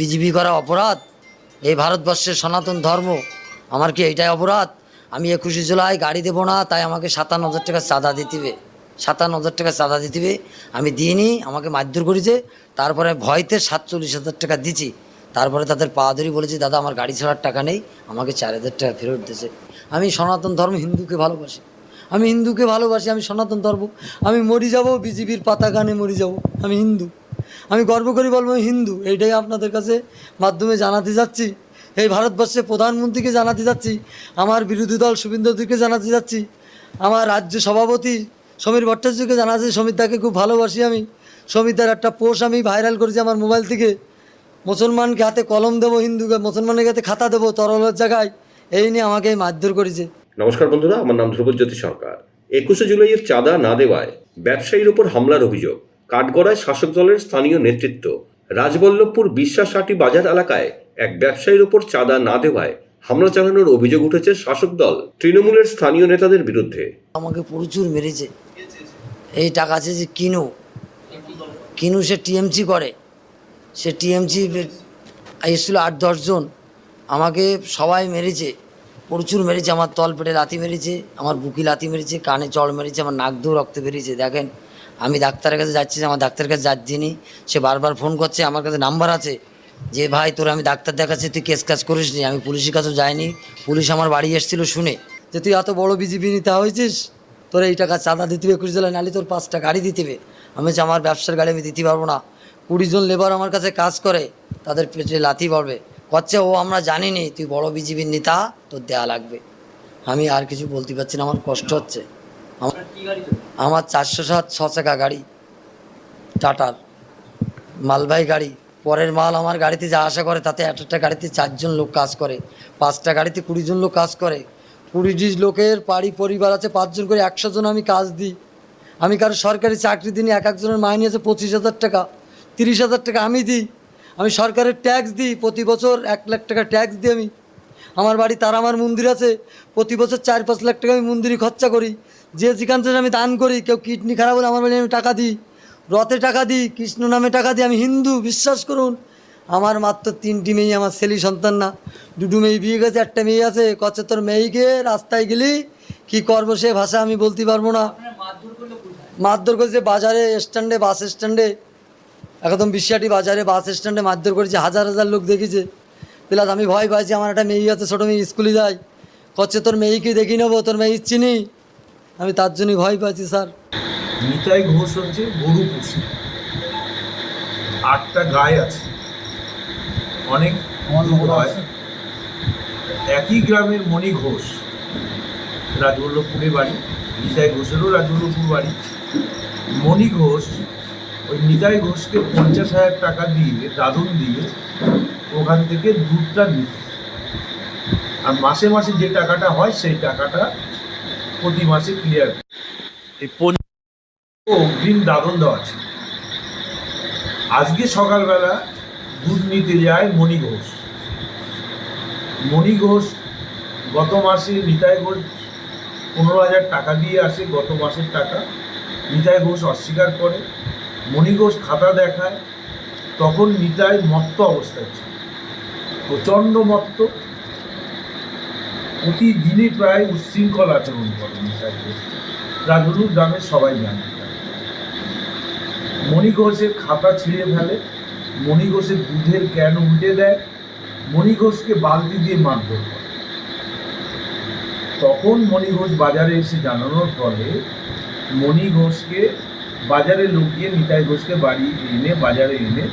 BJP করা অপরাধ? এই ভারতবর্ষের সনাতন ধর্ম, আমার কি এইটাই অপরাধ? আমি একুশে জুলাই গাড়ি দেবো না, তাই আমাকে সাতান্ন হাজার টাকা চাঁদা দিতে সাতান্ন হাজার টাকা চাঁদা দিতে আমি দিইনি, আমাকে মারধর করেছে। তারপরে ভয়তে সাতচল্লিশ হাজার টাকা দিছি তারপরে তাদের পা ধরি বলেছি, দাদা, আমার গাড়ি ছাড়ার টাকা নেই, আমাকে চার হাজার টাকা ফেরত দিয়েছে। আমি সনাতন ধর্ম হিন্দুকে ভালোবাসি। আমি হিন্দুকে ভালোবাসি, আমি সনাতন ধর্ম। আমি মরি যাব বিজেপির পাতা গানে মরি যাব। আমি হিন্দু। আমি গর্ব করি বলব হিন্দু, এইটাই আপনাদের কাছে মাধ্যমে জানাতে যাচ্ছি। এই ভারতবর্ষে প্রধানমন্ত্রীকে জানাতে যাচ্ছি, আমার বিরোধী দল শুভেন্দুকে জানাতে যাচ্ছি, আমার রাজ্য সভাপতি সমীর ভট্টাচার্যকে জানাচ্ছি সমীরদাকে খুব ভালোবাসি আমি। সমীরদার একটা পোস্ট আমি ভাইরাল করেছি আমার মোবাইল থেকে। মুসলমানকে হাতে কলম দেবো, হিন্দুকে, মুসলমানের হাতে খাতা দেবো তরলের জায়গায়। এই নিয়ে আমাকে মারধর করেছে। নমস্কার বন্ধুরা, আমার নাম ধ্রুবজ্যোতি সরকার। একুশে জুলাইয়ের চাঁদা না দেওয়ায় ব্যবসায়ীর ওপর হামলার অভিযোগ। কাঠগড়ায় শাসক দলের স্থানীয় নেতৃত্ব। রাজবল্লভপুর বিশ্বাসাটি বাজার এলাকায় এক ব্যবসায়ীর ওপর চাঁদা না দেওয়ায় হামলা চালানোর অভিযোগ উঠেছে শাসক দল তৃণমূলের স্থানীয় নেতাদের বিরুদ্ধে। আমাকে প্রচুর মেরেছে। এই টাকা আছে যে কিনু। কিনু সে টিএমসি করে। সে টিএমসি এসেছিল আট দশজন আমাকে সবাই মেরেছে। প্রচুর মেরেছে। আমার তল পেটে লাথি মেরেছে। আমার বুকি লাথি মেরেছে। কানে চড় মেরেছে। আমার নাক দিয়েও রক্ত বেরিয়েছে। দেখেন আমি ডাক্তারের কাছে যাচ্ছি, আমার ডাক্তারের কাছে যাচ্ছিনি। সে বারবার ফোন করছে, আমার কাছে নাম্বার আছে। যে, ভাই, তোর আমি ডাক্তার দেখাচ্ছি, তুই কেস কাজ করিস নি। আমি পুলিশের কাছেও যাইনি। পুলিশ আমার বাড়ি এসেছিল শুনে। যে, তুই এত বড় বিজেপি নেতা হয়েছিস? তোর এই টাকা চাঁদা দিতে হবে একুশ জেলায় নালি তোর পাঁচটা গাড়ি দিতে হবে। আমি বলছি, আমার ব্যবসার গাড়ি আমি দিতে পারব না। কুড়ি জন লেবার আমার কাছে কাজ করে, তাদের পেটে লাথি পড়বে। করছে, ও, আমরা জানি নি তুই বড় বিজেপির নেতা, তোর দেয়া লাগবে। আমি আর কিছু বলতে পারছি না, আমার কষ্ট হচ্ছে। আমার চারশো সাত ছ চাকা গাড়ি টাটার মালবাহী গাড়ি, পরের মাল আমার গাড়িতে যা আশা করে তাতে এক একটা গাড়িতে চারজন লোক কাজ করে, পাঁচটা গাড়িতে কুড়ি জন লোক কাজ করে। কুড়িটি লোকের বাড়ি, পরিবার আছে, পাঁচজন করে একশো জন আমি কাজ দিই। আমি কারও সরকারি চাকরি দিই এক একজনের মাইনে আছে পঁচিশ হাজার টাকা, তিরিশ হাজার টাকা আমি দিই। আমি সরকারের ট্যাক্স দিই, প্রতি বছর এক লাখ টাকা ট্যাক্স দিই আমি। আমার বাড়ি তার আমার মন্দির আছে, প্রতি বছর চার পাঁচ লাখ টাকা আমি মন্দিরে খরচা করি। যে যেখান থেকে আমি দান করি, কেউ কিডনি খারাপ হলে আমার বাড়ি আমি টাকা দিই। রথে টাকা দিই, কৃষ্ণ নামে টাকা দিই, আমি হিন্দু, বিশ্বাস করুন। আমার মাত্র তিনটি মেয়ে, আমার ছেলে সন্তান না। দুটো মেয়ে বিয়ে গেছে, একটা মেয়ে আছে। কচ্ছে তোর মেয়েকে রাস্তায় গেলি, কি করব সে ভাষা আমি বলতে পারব না। মারধর করেছে বাজারে স্ট্যান্ডে বাস স্ট্যান্ডে একদম বিশ্বাটি বাজারে বাস স্ট্যান্ডে মারধর করেছে, হাজার হাজার লোক দেখেছে। প্লাস আমি ভয় পাইছি, আমার একটা মেয়ে আছে, ছোটো মেয়ে, স্কুলে যায়। কচ্ছে তোর মেয়েকে দেখি নেব, তোর মেয়ে চিনি? আমি তার জন্যই ভয় পাচ্ছি স্যার। নিতাই ঘোষ হচ্ছে গরু পুষি। আটটা গায়ে আছে। অনেক হয়। একই গ্রামের মণি ঘোষ রাজবল্লভপুরে বাড়ি নিতাই ঘোষেরও রাজবল্লভপুর বাড়ি। মণি ঘোষ ওই নিতাই ঘোষকে পঞ্চাশ হাজার টাকা দিয়ে দাদন দিয়ে ওখান থেকে দুধটা নিত আর মাসে মাসে যে টাকাটা হয় সেই টাকাটা প্রতি মাসে ক্লিয়ার এই অগ্রিম দাদন দেওয়া ছিল আজকে সকালবেলা দুধ নিতে যায় মণি ঘোষ। মণি ঘোষ গত মাসে নিতাই ঘোষ পনেরো হাজার টাকা দিয়ে আসে, গত মাসের টাকা। নিতাই ঘোষ অস্বীকার করে। মণি ঘোষ খাতা দেখায়। তখন নিতাই মত্ত অবস্থায় ছিল। প্রচণ্ড মত্ত। প্রতিদিনই প্রায় উচ্ছৃঙ্খল আচরণ করে ঘোষ রাজগুরু গ্রামের সবাই জানে। মণি ঘোষের খাতা ছিঁড়ে ফেলে মণি ঘোষের দুধের ক্যান উল্টে দেয় মণি ঘোষকে বালতি দিয়ে মারধর করে। তখন মণি ঘোষ বাজারে এসে জানানোর ফলে মণি ঘোষকে বাজারে লুকিয়ে নিতাই ঘোষকে বাড়ি এনে, বাজারে এনে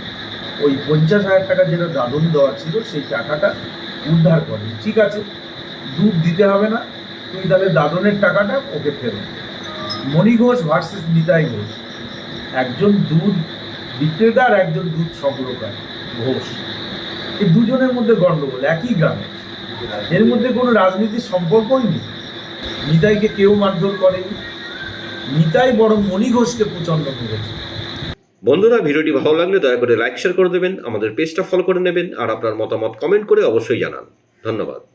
ওই পঞ্চাশ হাজার টাকা যেটা দাদন দেওয়া ছিল, সেই টাকাটা উদ্ধার করে। ঠিক আছে দুধ দিতে হবে না, তুমি তাহলে দাদনের টাকাটা ওকে ফেরত দে। মণি ঘোষ ভার্সেস নিতাই ঘোষ। একজন দুধ বিক্রেতা আর একজন দুধ সংগ্রহকারী, ঘোষ। এই দুজনের মধ্যে গণ্ডগোল একই গ্রামে। এর মধ্যে কোনো রাজনীতির সম্পর্কই নেই। নিতাইকে কেউ মারধর করেনি। নিতাই বড় মণি ঘোষকে প্রচণ্ড করেছে। বন্ধুরা, ভিডিওটি ভালো লাগলে দয়া করে লাইক শেয়ার করে দেবেন। আমাদের পেজটা ফলো করে নেবেন। আর আপনার মতামত কমেন্ট করে অবশ্যই জানান। ধন্যবাদ।